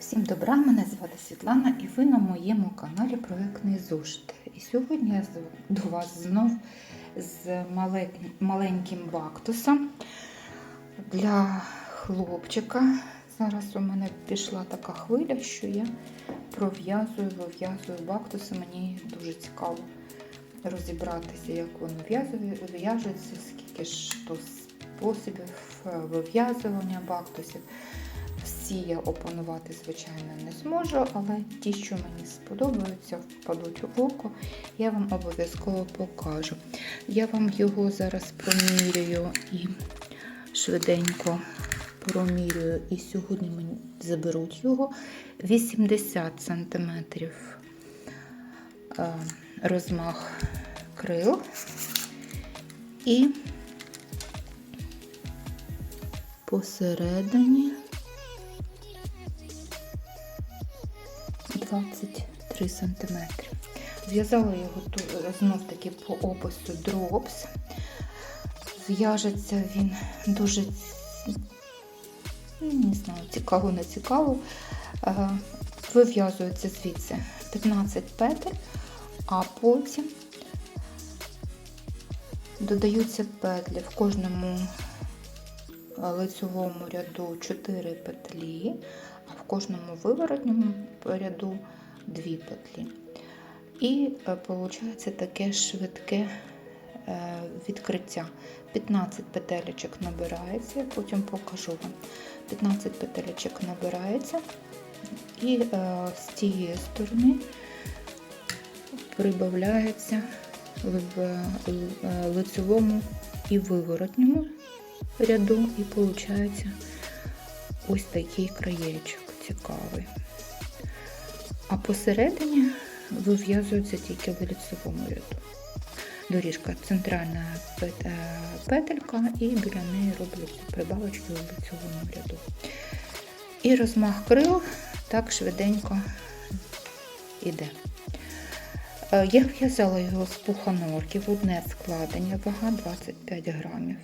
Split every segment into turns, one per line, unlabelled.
Всім добра, мене звати Світлана і ви на моєму каналі Проектний зошит. І сьогодні я до вас знов з маленьким бактусом для хлопчика. Зараз у мене пішла така хвиля, що я пров'язую, вив'язую бактуси. Мені дуже цікаво розібратися, як воно в'яжеться, скільки ж то способів е, вив'язування бактусів. Всі я опанувати, звичайно, не зможу, але ті, що мені сподобаються, впадуть в око, я вам обов'язково покажу. Я вам його зараз промірюю і швиденько промірюю. І сьогодні мені заберуть його 80 см розмах крил і посередині 23 см. Зв'язала його знов таки по опису дропс. Зв'яжеться він дуже ну, не знаю, цікаво, не цікаво. Е, Вив'язується звідси 15 петель, а потім додаються петлі в кожному лицевому ряду 4 петлі, кожному виворотньому ряду 2 петлі. І виходить таке швидке е, відкриття. 15 петелечок набирається, я потім покажу вам. 15 петелечок набирається, і е, з тієї сторони прибавляється в е, лицевому і виворотньому ряду, і виходить ось такий краєчок цікавий. А посередині вив'язується тільки в лицевому ряду. Доріжка центральна е, петелька, і біля неї робляться прибавочки в лицевому ряду. І розмах крил так швиденько іде. Е, Я в'язала його з пуханорків, одне складення, вага 25 грамів.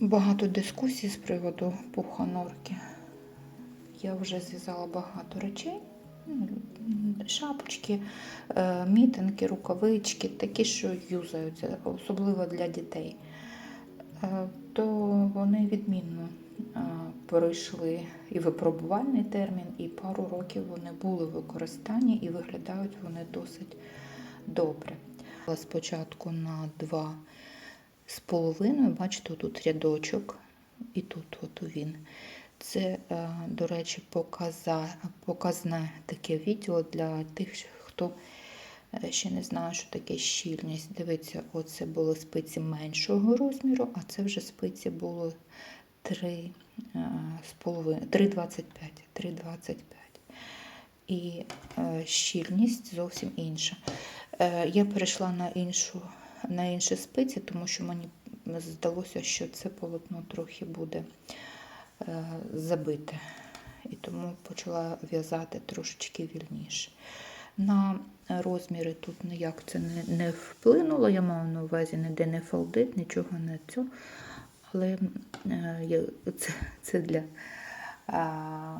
Багато дискусій з приводу пуханорки. Я вже зв'язала багато речей. Ну, Шапочки, е, мітинки, рукавички, такі, що юзаються, особливо для дітей. Е, То вони відмінно е, пройшли і випробувальний термін, і пару років вони були в використанні і виглядають вони досить добре. Спочатку на два з половиною, бачите, тут рядочок, і тут от він. Це, е, до речі, показа, показне таке відео для тих, хто е, ще не знає, що таке щільність. Дивіться, оце були спиці меншого розміру, а це вже спиці було 3 3,25. 3,25. І е, щільність зовсім інша. Я перейшла на іншу на інші спиці, тому що мені здалося, що це полотно трохи буде забите. І тому почала в'язати трошечки вільніше. На розміри тут ніяк це не, не вплинуло, я маю на увазі ніде не фалдит, нічого не цього. Але е, це, це для а,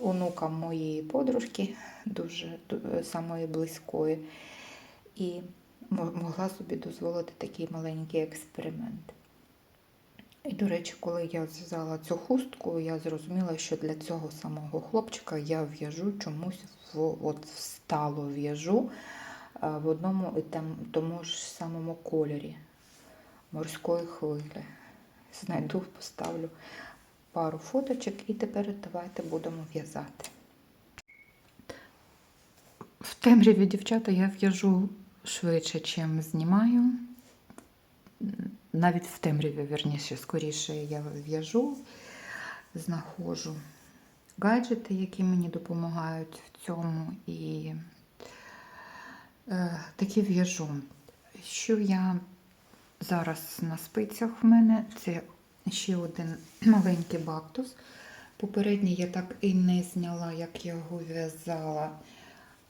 онука моєї подружки, дуже ду- самої близької. І могла собі дозволити такий маленький експеримент. І, до речі, коли я зв'язала цю хустку, я зрозуміла, що для цього самого хлопчика я в'яжу чомусь в от встало в'яжу в одному і там, тому ж самому кольорі морської хвилі. Знайду, поставлю пару фоточок і тепер давайте будемо в'язати. В темряві, дівчата, я в'яжу швидше, чим знімаю. Навіть в темряві, верніше, скоріше я в'яжу, знаходжу гаджети, які мені допомагають в цьому, і е, таки в'яжу. Що я зараз на спицях в мене, це ще один маленький бактус. Попередній я так і не зняла, як я його в'язала,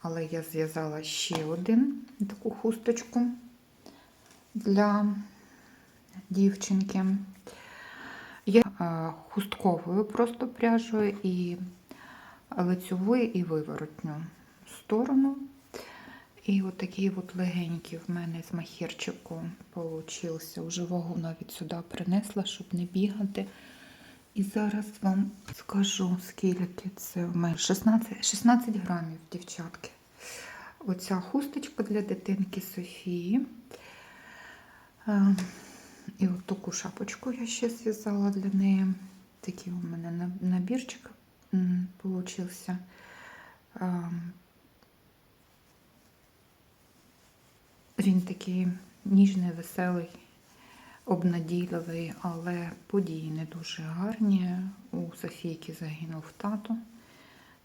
але я зв'язала ще один таку хусточку для дівчинки. Я е, хустковою просто пряжою і лицьовою і виворотню сторону. І от от легенький в мене з махірчику получився. Уже вагу навіть сюди принесла, щоб не бігати. І зараз вам скажу, скільки це в мене 16, 16 грамів, дівчатки. Оця хусточка для дитинки Софії. І от таку шапочку я ще зв'язала для неї. Такий у мене набірчик получився. Він такий ніжний, веселий, обнадійливий, але події не дуже гарні. У Софійки загинув тато,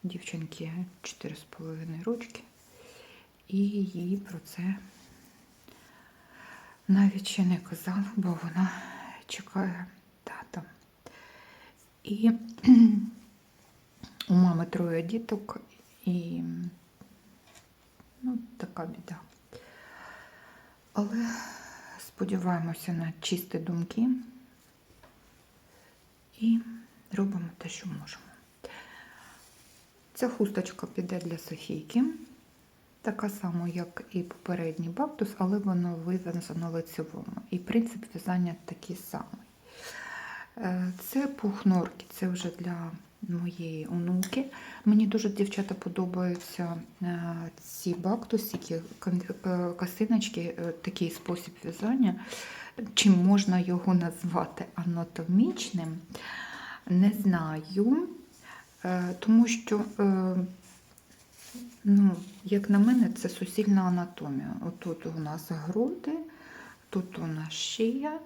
дівчинки 4,5 рочки, і їй про це навіть ще не казала, бо вона чекає тата. І у мами троє діток, і ну, така біда. Але сподіваємося на чисті думки і робимо те, що можемо. Ця хусточка піде для Софійки, така сама, як і попередній бактус, але воно вив'язано лицевому. І принцип в'язання такий самий. Е, Це пух норки, це вже для моєї онуки. Мені дуже дівчата подобаються е, ці бактусики, кон- е, такий спосіб в'язання. Чи можна його назвати анатомічним? Не знаю, тому що, ну, як на мене, це суцільна анатомія. Отут у нас груди, тут у нас шия,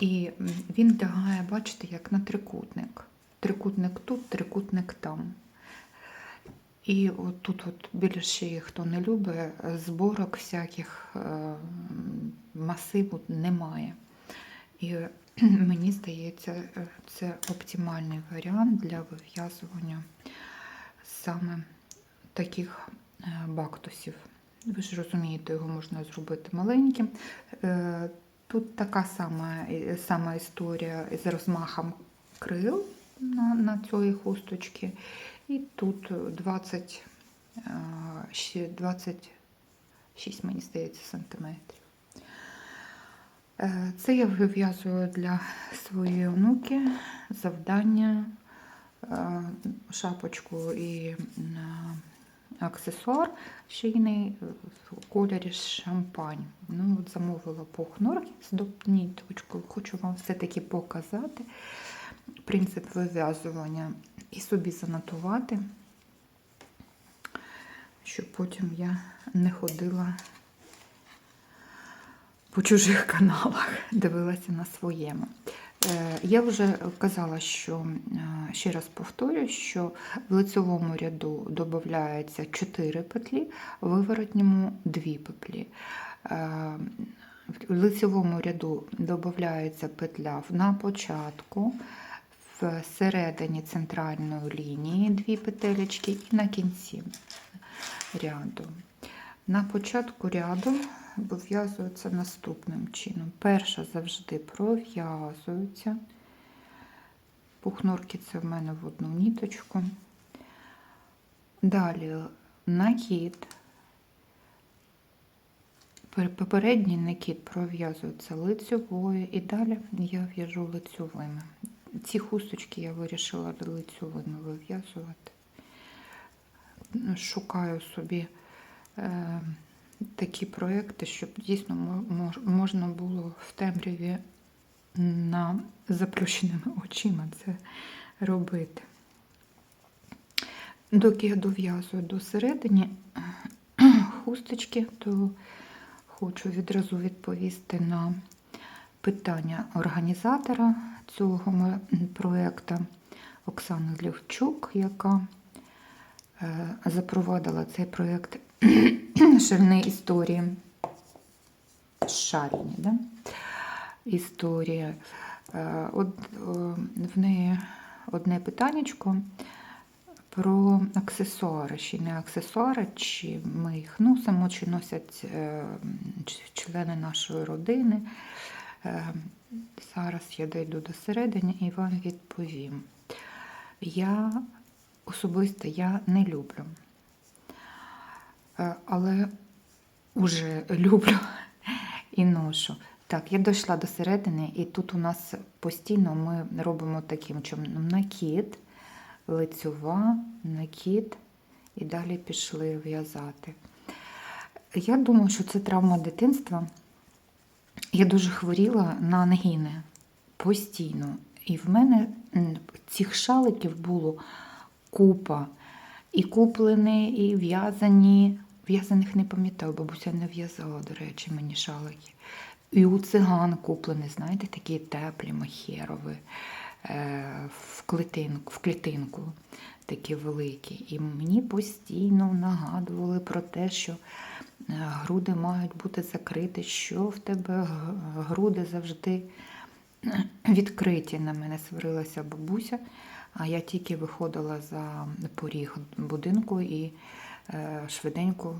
і він лягає, бачите, як на трикутник. Трикутник тут, трикутник там. І от тут от біля шиї, хто не любить, зборок всяких е, масиву немає. І мені здається, е, це оптимальний варіант для вив'язування саме таких е, бактусів. Ви ж розумієте, його можна зробити маленьким. Е, Тут така сама, е, сама історія з розмахом крил на, на цієї хусточки. І тут 20, е, 26, мені здається, сантиметрів. Е, Це я вив'язую для своєї онуки завдання, е, шапочку і е, аксесуар шийний в кольорі шампань. Ну, от замовила норки з ніточкою. Хочу вам все-таки показати принцип вив'язування і собі занотувати, щоб потім я не ходила по чужих каналах, дивилася на своєму. Е, Я вже казала, що е, ще раз повторю, що в лицевому ряду додається 4 петлі, в виворотньому 2 петлі. Е, В лицевому ряду додається петля на початку, в середині центральної лінії 2 петелечки і на кінці ряду. На початку ряду вив'язується наступним чином. Перша завжди пров'язується. Пухнурки це в мене в одну ніточку. Далі накид. Попередній накид пров'язується лицьовою і далі я в'яжу лицьовими. Ці хусточки я вирішила лицьовими вив'язувати. Шукаю собі такі проекти, щоб дійсно можна було в темряві на заплющеними очима це робити. Доки я дов'язую до середини хусточки, то хочу відразу відповісти на питання організатора цього проекту Оксани Лівчук, яка е, запровадила цей проєкт шальні історії. Шарені, да? історії. Е, От е, в неї одне питаннячко про аксесуари. Чи не аксесуари, чи ми їх носимо, чи носять е, члени нашої родини. Е, Зараз я дійду до середини і вам відповім. Я особисто я не люблю. Е, Але вже люблю і ношу. Так, я дійшла до середини, і тут у нас постійно ми робимо таким чином накид, лицьова, накид, і далі пішли в'язати. Я думаю, що це травма дитинства. Я дуже хворіла на ангіни постійно. І в мене цих шаликів було купа. І куплені, і в'язані. В'язаних не пам'ятаю, бабуся не в'язала, до речі, мені шалики. І у циган куплені, знаєте, такі теплі, махерові, е, в, клітинку, в клітинку, такі великі. І мені постійно нагадували про те, що е, груди мають бути закриті, що в тебе груди завжди відкриті. На мене сварилася бабуся, а я тільки виходила за поріг будинку і е, швиденько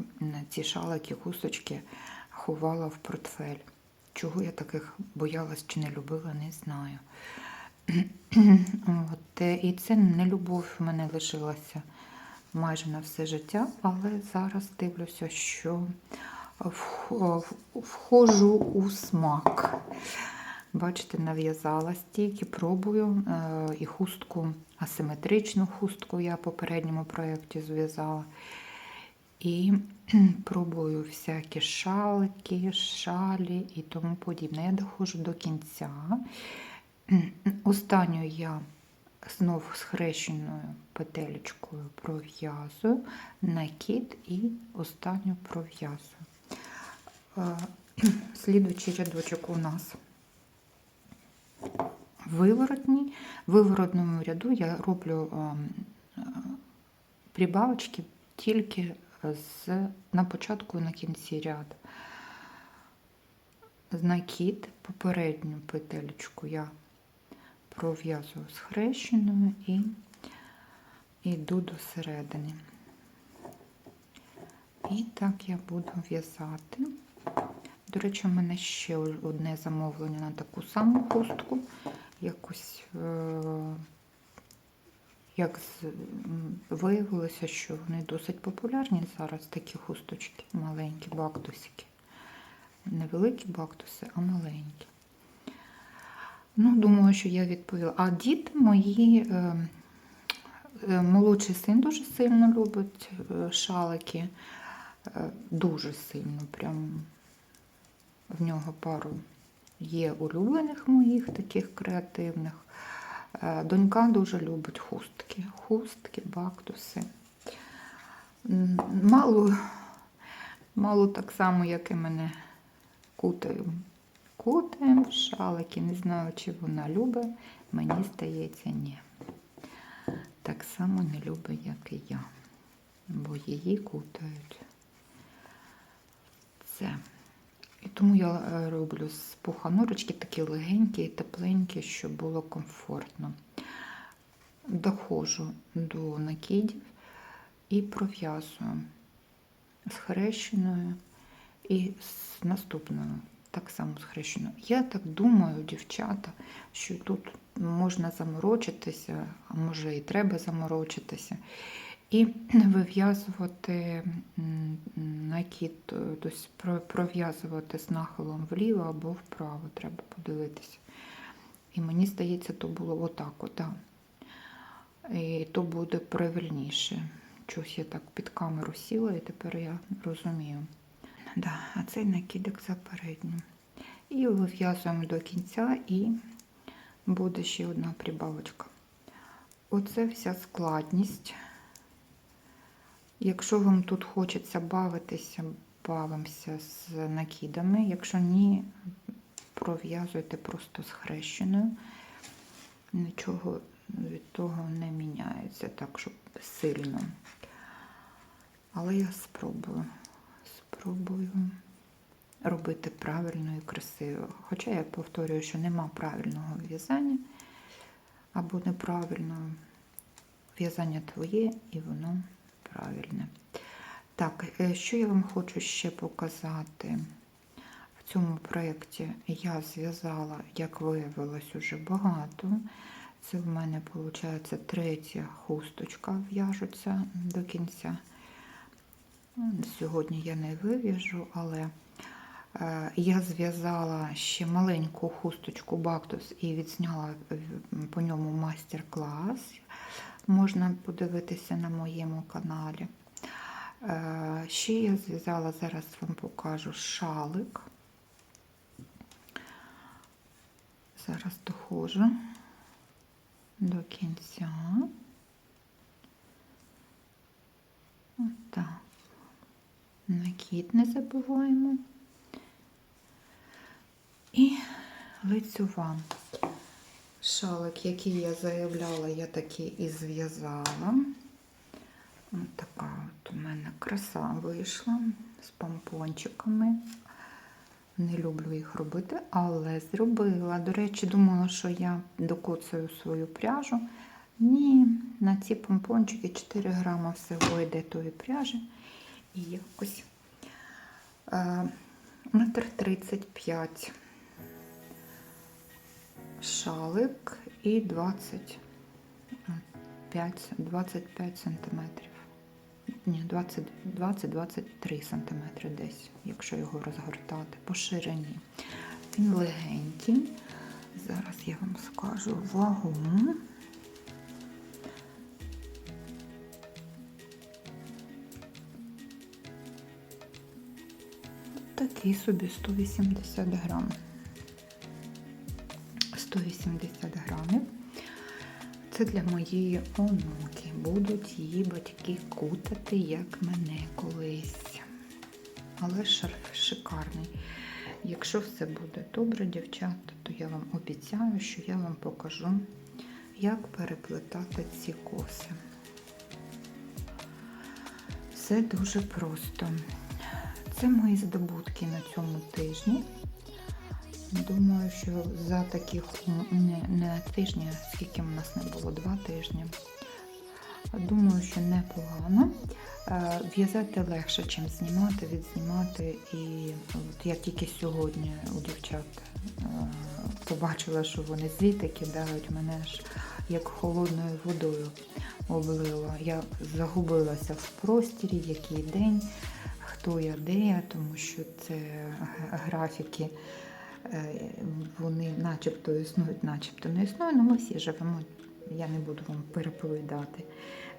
ці шалики, хусточки ховала в портфель. Чого я таких боялась чи не любила, не знаю. От, е, і це не любов в мене лишилася майже на все життя, але зараз дивлюся, що вхожу у смак. Бачите, нав'язала стільки, пробую. Е, І хустку, асиметричну хустку я в попередньому проєкті зв'язала. І пробую всякі шалики, шалі і тому подібне. Я доходжу до кінця. Останню я знов схрещеною петелечкою пров'язую, накид і останню пров'язую. Е, Слідуючий рядочок у нас виворотній. В виворотному ряду я роблю е, прибавочки тільки з, на початку і на кінці ряду. Накид, попередню петелечку я пров'язую схрещеною і йду до середини. І так я буду в'язати. До речі, у мене ще одне замовлення на таку саму хустку. Якось е, як виявилося, що вони досить популярні зараз, такі хусточки, маленькі бактусики. Не великі бактуси, а маленькі. Ну, думаю, що я відповіла. А діти мої, е, е, молодший син дуже сильно любить шалики. Дуже сильно, прям в нього пару є улюблених моїх таких креативних. Е, Донька дуже любить хустки. Хустки, бактуси. Мало, мало так само, як і мене кутаю. Кутаємо шалики. Не знаю, чи вона любить. Мені здається, ні. Так само не любить, як і я. Бо її кутають. Це. І тому я е, роблю з пуханурочки такі легенькі і тепленькі, щоб було комфортно. Доходжу до накидів і пров'язую з хрещеною і з наступною, так само з хрещеною. Я так думаю, дівчата, що тут можна заморочитися, а може і треба заморочитися. І вив'язувати накид, е, тобто пров'язувати з нахилом вліво або вправо, треба подивитися. І мені здається, то було отак, от, да. І то буде правильніше. Чогось я так під камеру сіла, і тепер я розумію. Да, а цей накидок за переднім. І вив'язуємо до кінця, і буде ще одна прибавочка. Оце вся складність. Якщо вам тут хочеться бавитися, бавимося з накидами. Якщо ні, пров'язуйте просто з хрещеною. Нічого від того не міняється так, щоб сильно. Але я спробую. Спробую робити правильно і красиво. Хоча я повторюю, що нема правильного в'язання або неправильного. В'язання твоє і воно правильне. Так, е, що я вам хочу ще показати в цьому проєкті я зв'язала, як виявилось, уже багато. Це в мене, виходить, третя хусточка в'яжуться до кінця. Сьогодні я не вив'яжу, але я зв'язала ще маленьку хусточку Бактус і відзняла е, по ньому майстер-клас. Можна подивитися на моєму каналі. Е, Ще я зв'язала, зараз вам покажу шалик. Зараз доходжу до кінця. Отак. Накид не забуваємо. І лицьова. Шалик, який я заявляла, я такий і зв'язала. Ось така от у мене краса вийшла з помпончиками. Не люблю їх робити, але зробила. До речі, думала, що я докоцаю свою пряжу. Ні, на ці помпончики 4 грама всього йде тої пряжі. І якось е, метр 35 шалик і 25, 25 сантиметрів. Ні, 20-23 сантиметри десь, якщо його розгортати по ширині. Він легенький. Зараз я вам скажу вагу. Такий собі 180 грам. 180 грамів. Це для моєї онуки. Будуть її батьки кутати, як мене колись. Але шарф шикарний. Якщо все буде добре, дівчата, то я вам обіцяю, що я вам покажу, як переплетати ці коси. Все дуже просто. Це мої здобутки на цьому тижні. Думаю, що за таких не, не тижні, скільки в нас не було, два тижні. Думаю, що непогано. Е, В'язати легше, ніж знімати, відзнімати. І от я тільки сьогодні у дівчат е, побачила, що вони звідти кидають мене ж як холодною водою облила. Я загубилася в простірі, який день, хто я де, тому що це графіки. Е, вони начебто існують, начебто не існують, але ми всі живемо. Я не буду вам переповідати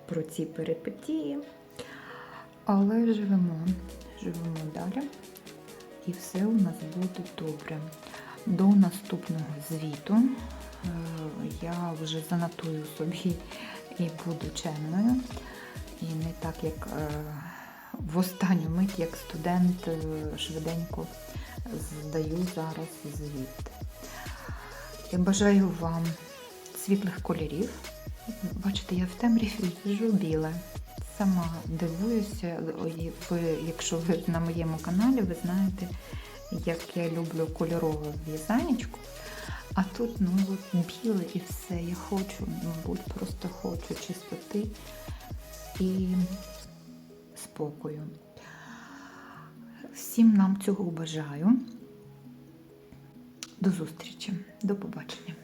про ці перипетії. Але живемо, живемо далі. І все у нас буде добре. До наступного звіту е, я вже занотую собі і буду чемною. І не так, як е, в останню мить, як студент швиденько здаю зараз звіт. Я бажаю вам світлих кольорів. Бачите, я в темряві в'яжу біле. Сама дивуюся, якщо ви на моєму каналі, ви знаєте, як я люблю кольорове в'язанечку. А тут ну от біле і все. Я хочу, мабуть, просто хочу чистоти і спокою. Всім нам цього бажаю. До зустрічі, до побачення.